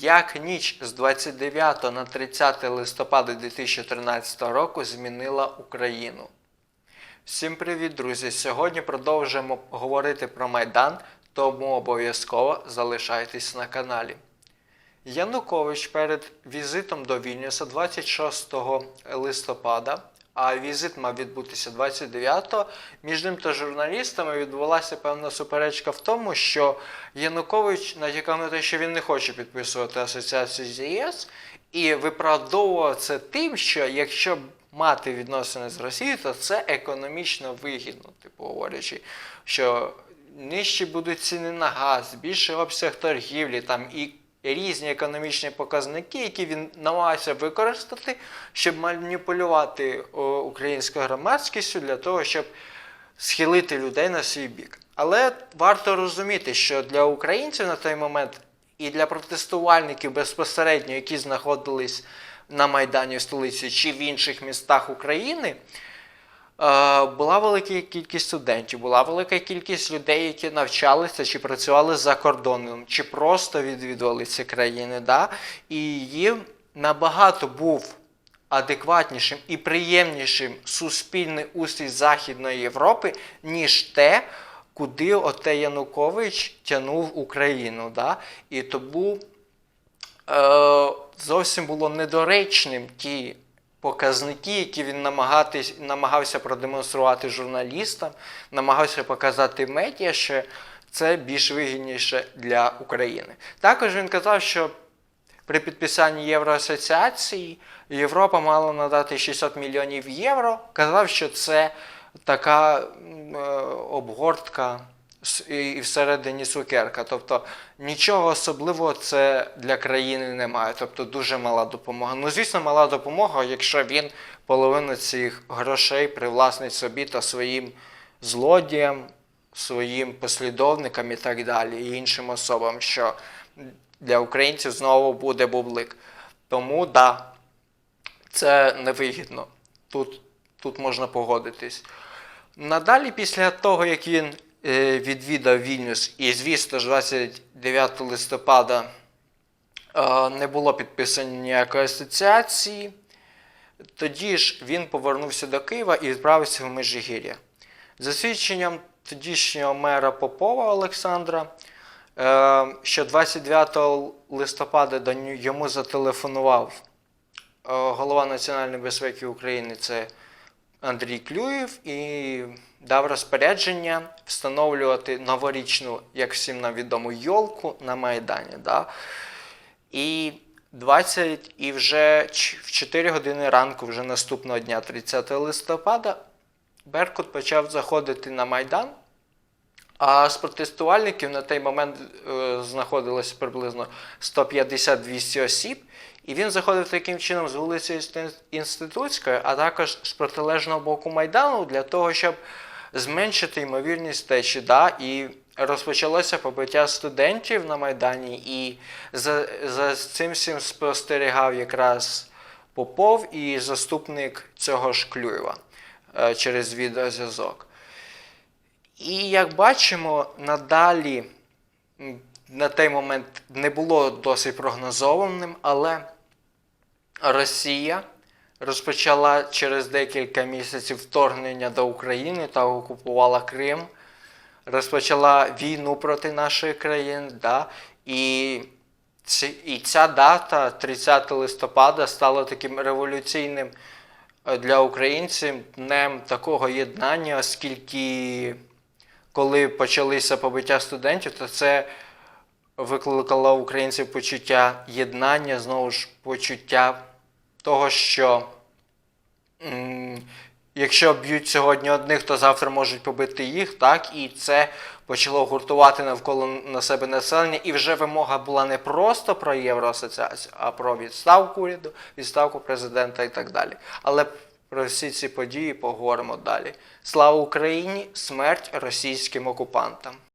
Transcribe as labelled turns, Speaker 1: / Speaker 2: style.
Speaker 1: Як ніч з 29 на 30 листопада 2013 року змінила Україну? Всім привіт, друзі! Сьогодні продовжуємо говорити про Майдан, тому обов'язково залишайтесь на каналі. Янукович перед візитом до Вільнюса 26 листопада, а візит мав відбутися 29-го, між ним та журналістами відбулася певна суперечка в тому, що Янукович натякав на те, що він не хоче підписувати асоціацію з ЄС, і виправдовував це тим, що якщо мати відносини з Росією, то це економічно вигідно, типу говорячи, що нижчі будуть ціни на газ, більший обсяг торгівлі там і різні економічні показники, які він намагався використати, щоб маніпулювати українською громадськістю для того, щоб схилити людей на свій бік. Але варто розуміти, що для українців на той момент і для протестувальників безпосередньо, які знаходились на Майдані в столиці чи в інших містах України, була велика кількість студентів, була велика кількість людей, які навчалися чи працювали за кордоном, чи просто відвідували ці країни. Да? І їм набагато був адекватнішим і приємнішим суспільний устрій Західної Європи, ніж те, куди оте Янукович тягнув Україну. Да? І тому е, зовсім було недоречним ті показники, які він намагався продемонструвати журналістам, намагався показати медіа, що це більш вигідніше для України. Також він казав, що при підписанні Євроасоціації Європа мала надати 600 мільйонів євро. Казав, що це така е, обгортка і всередині цукерка. Тобто нічого особливого це для країни немає. Тобто дуже мала допомога. Ну, звісно, мала допомога, якщо він половину цих грошей привласнить собі та своїм злодіям, своїм послідовникам і так далі, і іншим особам, що для українців знову буде бублик. Тому да, це невигідно. Тут, тут можна погодитись. Надалі, після того, як він відвідав Вільнюс, і, звісно ж, 29 листопада е, не було підписано ніякої асоціації, тоді ж він повернувся до Києва і відправився в Межигір'я. За свідченням тодішнього мера Попова Олександра, е, що 29 листопада йому зателефонував е, голова Національної безпеки України це Андрій Клюєв і дав розпорядження встановлювати новорічну, як всім нам відому, йолку на Майдані. Да? І 20 і вже в 4 години ранку, вже наступного дня, 30 листопада, Беркут почав заходити на Майдан. А з протестувальників на той момент е, знаходилося приблизно 150-200 осіб, і він заходив таким чином з вулиці Інститутської, а також з протилежного боку Майдану для того, щоб зменшити ймовірність течі. Да? І розпочалося побиття студентів на Майдані, і за, за цим всім спостерігав якраз Попов і заступник цього ж Клюєва е, через відеозв'язок. І як бачимо, надалі на той момент не було досить прогнозованим, але Росія розпочала через декілька місяців вторгнення до України та окупувала Крим, розпочала війну проти нашої країни. Да? І, і ця дата, 30 листопада, стала таким революційним е, для українців днем такого єднання, оскільки коли почалися побиття студентів, то це викликало українців почуття єднання, знову ж почуття того, що якщо б'ють сьогодні одних, то завтра можуть побити їх, так, і це почало гуртувати навколо на себе населення, і вже вимога була не просто про євроасоціацію, а про відставку уряду, відставку президента і так далі. Але про всі ці події поговоримо далі. Слава Україні! Смерть російським окупантам!